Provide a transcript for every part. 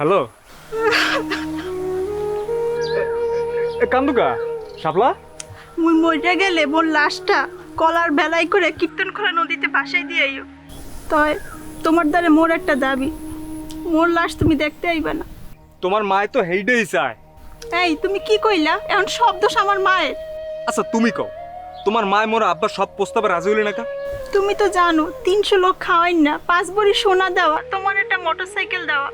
Hello? কান্দুকা শাপলা? মুই মইটা গেলে মোর লাশটা কলার বেলাই করে কীর্তনখোলা নদীতে ভাসাই দিয়েইও তয় তোমার দ্বারে মোর একটা দাবি মোর লাশ তুমি দেখতে আইবা না। তোমার মায় তো হেইডেই চায় এই তুমি কি কইলা? এখন শব্দ আমার মায়ের। আচ্ছা তুমি কও তোমার মায় মোর আব্বা সব প্রস্তাবে রাজি হইলে না কা? তুমি তো জানো তিনশো লোক খাওয়াই না পাঁচ বড়ি সোনা দেওয়া তোমার একটা মোটরসাইকেল দেওয়া।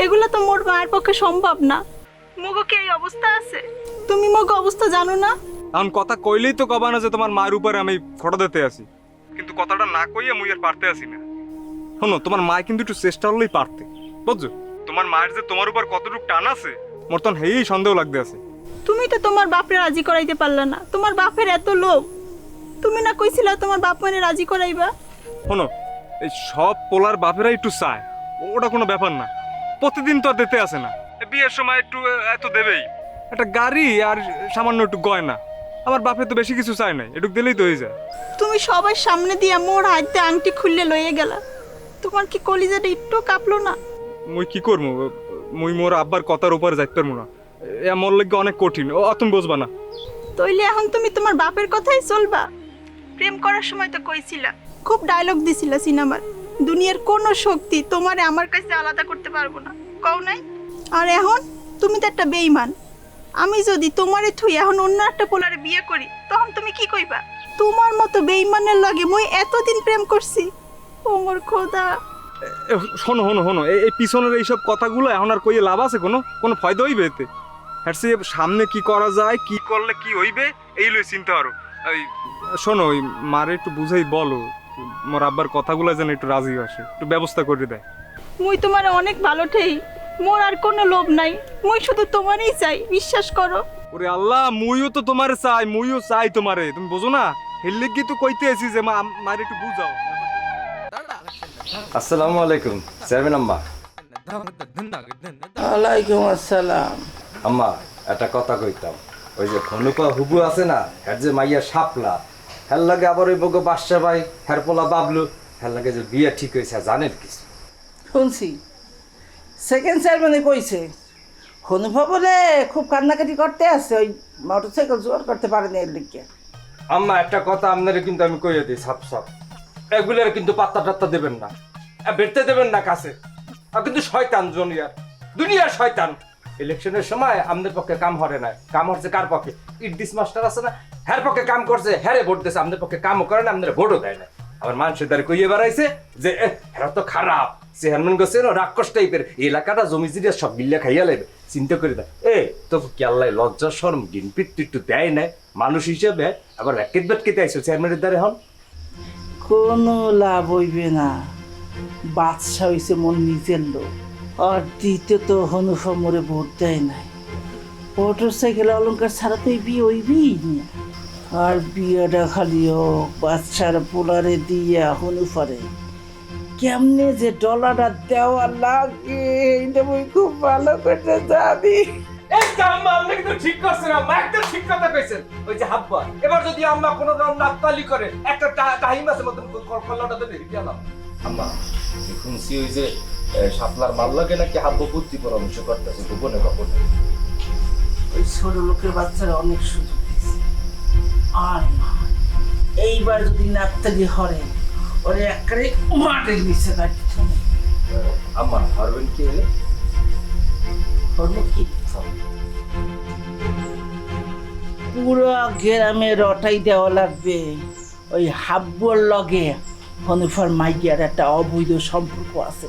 এগুলো তো মোর মায়ের পক্ষে সম্ভব না। মগো কি এই অবস্থা আছে? তুমি মগো অবস্থা জানো না? এখন কথা কইলেই তো কবা না যে তোমার মায়ের উপরে আমি খড়া দিতে আছি। কিন্তু কথাটা না কইয়ে মুই আর পারতে আসি না। শোনো তোমার মা কিন্তু একটু চেষ্টা হলেই পারতে বুঝছ? তোমার মায়ের যে তোমার উপর কতটুকু টান আছে মোর তখন হেই সন্দেহ লাগতে আছে। তুমি তো তোমার বাপরে রাজি করাইতে পারলে না। তোমার বাপের এত লোভ। তুমি না কইছিলা তোমার বাপ মানে রাজি করাইবা? শোনো এই সব পোলার বাপেরা একটু চায় ওটা কোনো ব্যাপার না। প্রতিদিন তো আর দিতে আসে না। বিয়ের সময় একটু এত দেবেই। একটা গাড়ি আর সামান্য একটু গয়না। আমার বাপে তো বেশি কিছু চায় নাই একটু দিলেই তো হয়ে যায়। তুমি সবার সামনে দিয়া মোর হাতে আংটি খুললে লইয়ে গেলা। তোমার কি কলিজাটা একটু কাঁপলো না? মুই কি করব? মুই মোর আব্বার কথার উপরে যাইতে পারব না। এ আমার লাগে অনেক কঠিন। ও তুমি বুঝবা না। তইলে এখন তুমি তোমার বাপের কথাই চলবা। প্রেম করার সময় তো কইছিলা খুব ডায়লগ দিছিলা সিনেমার। দুনিয়ার কোনো শক্তি তোমারে আমার কাছে আলাদা করতে পারব না। কও নাই? আর এখন তুমি তো একটা বেইমান আমি যদি তোমারে থুই এখন অন্য একটা পোলারে বিয়ে করি তখন তুমি কি কইবা? তোমার মতো বেইমানের লাগে মই এতদিন প্রেম করছি। ও মোর খোদা। এ, শোনো শোনো শোনো এই এই পিছনের এইসব কথাগুলো এখন আর কইয়ে লাভ আছে কোনো? কোনো ফায়দা হইবে এতে? হ্যাঁ সে সামনে কি করা যায় কি করলে কি হইবে এই লই চিন্তা আরও এই শোনো ওই মারে একটু বুঝাই বলো মোর আব্বার কথাগুলো যেন একটু রাজি আসে একটু ব্যবস্থা করে দেয়। মুই তোমার অনেক ভালো ঠেই। মোর আর কোনো লোভ নাই। মুই শুধু তোমারই চাই বিশ্বাস করো। ওরে আল্লাহ মুইও তো তোমারে চাই মুইও চাই তোমারে। তুমি বোঝো না? হেললে কি তো কইতে আছি যে মা মারে একটু বুঝাও। আসসালামু আলাইকুম চেয়ারম্যান আম্মা। ওয়ালাইকুম আসসালাম। আম্মা একটা কথা কইতাম। ওই যে হনুপা হুবু আছে না হ্যার যে মাইয়া সাপলা হ্যার লাগে আবার ওই বগো বাদশা ভাই হ্যার পোলা বাবলু হ্যার লাগে যে বিয়ে ঠিক হয়েছে জানেন কিছু? শুনছি। সেকেন্ড চেয়ারম্যানে কইছে হনুফা বলে খুব কান্নাকাটি করতে আছে ওই মোটরসাইকেল জোর করতে পারেনি এর দিকে আম্মা, একটা কথা আপনারে কিন্তু আমি কইয়ে দিই সাপ সাপ এগুলোর কিন্তু পাত্তা টাত্তা দেবেন না। বেরতে দেবেন না কাছে। আর কিন্তু শয়তান, জুনিয়ার। দুনিয়ার শয়তান। ইলেকশনের সময় আমাদের পক্ষে কাম হরে না কাম হচ্ছে কার পক্ষে? ইডিস মাস্টার আছে না? হ্যার পক্ষে কাম করছে, হ্যারে ভোট দিয়েছে আমাদের পক্ষে কামও করে না আমাদের ভোটও দেয় না। আবার মানুষের দ্বারা কইয়ে বেড়াইছে যে হেরা তো খারাপ। চেয়ারম্যান গেছে রাক্ষস টাইপের। এলাকাটা জমি জিরিয়া সব বিল্লা খাইয়া লাগবে চিন্তা করে দেয় এ তো কি লজ্জা শরম গিনপিট একটু দেয় না মানুষ হিসেবে আবার র্যাকেট ব্যাটকেতে আইসো চেয়ারম্যানের দ্বারা হন কোনো লাভ হইবে না। বাদশা হইছে মোর নিজের লোক। আর দ্বিতীয়ত হনুফা মোরে ভোট দেয় নাই। মোটরসাইকেল অলঙ্কার ছাড়া তো এই বিয়ে হইবেই না? আর বিয়েটা খালি হোক বাচ্চার পোলারে দিয়া হনুফারে কেমনে যে ডলারটা দেওয়া লাগে? এটা মুই খুব ভালো করতে জানি। একটা আম্মা আপনি কিন্তু ঠিক করছেন আম্মা একদম ঠিক কথা কইছেন। ওই যে হাব্বা এবার যদি আম্মা কোনো রকম নাপতালি করে একটা টাইম আছে মতন কল্লাটা দেবে গেলাম আম্মা শুনছি ওই যে সাপলার মাল লাগে নাকি হাব্বা বুদ্ধি পরামর্শ করতেছে গোপনে গোপনে? ওই ছোট লোকের বাচ্চারা অনেক সুযোগ আর এইবার যদি নাপতালি হরে ওরে একবারে মাটির নিচে কাটতে হবে। আম্মা কি এলে? হলো কি? পুরো গ্রামে রটাই দেওয়া লাগবে। ওই হাব্বর লগে হনুফার মাইয়ার একটা অবৈধ সম্পর্ক আছে।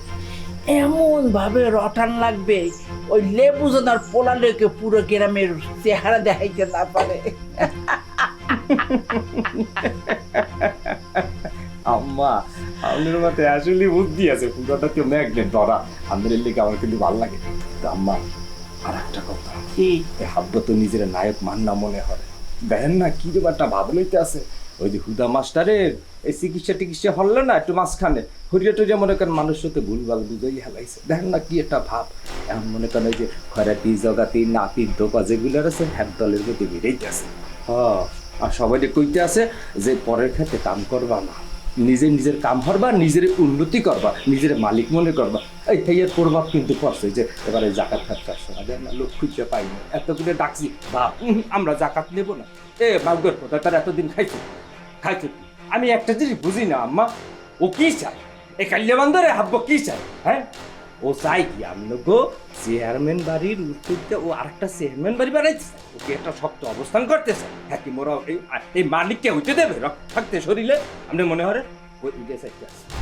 এমন ভাবে রটান লাগবে ওই লেবু জনার পোলা লেকে পুরো গ্রামের চেহারা দেখাইতে না পারে। আম্মা আপনার মাথায় আসলে বুদ্ধি আছে কেউ ম্যাগনেট ধরা। লিগে আমার কিন্তু ভালো লাগে। তো আম্মা আর একটা কথা এই হাব্বা তো নিজের নায়ক মান্না মনে হয়। দেখেন না কি ব্যাপারটা আছে। ওই যে হুদা মাস্টারের এই চিকিৎসা টিকিৎসা হল না একটু মাঝখানে। হরিয়া টরিয়া মনে করেন মানুষের সাথে ভুলভাল বুঝাই হেলাইছে দেখেন না কি একটা ভাব। এমন মনে করেন ওই যে খরাতি জগাতি নাতি দোপা যেগুলো আছে হ্যাক দলের মধ্যে বেড়েই আছে হ আর সবাই কইতে আছে যে পরের ক্ষেত্রে কাম করবা না। নিজে নিজের কাম করবা, নিজের উন্নতি করবা, নিজের মালিক মনে করবা। এই থাইয়ের প্রভাব কিন্তু পড়ছে যে এবারে জাকাত খাচ্ছার সময় না লোক খুঁজে পাই না। এতগুলো ডাকছি বা আমরা জাকাত নেব না। এ মাগুর কথা তার এতদিন খাইছে খাইছে আমি একটা জিনিস বুঝি না, আম্মা। ও কী চায়? এ কাল্যবান্ধরে হাববো কী চায় হ্যাঁ? ও চাই কি আমনগো চেয়ারম্যান বাড়ির উত্তরতে ও আরেকটা চেয়ারম্যান বাড়ি বানাইছে। ওকে, একটা শক্ত অবস্থান করতেছে। হ্যাঁ কি মোরা এই মালিককে হইতে দেবে রক- থাকতে শরীরে। আপনি মনে হয় ওই আছে।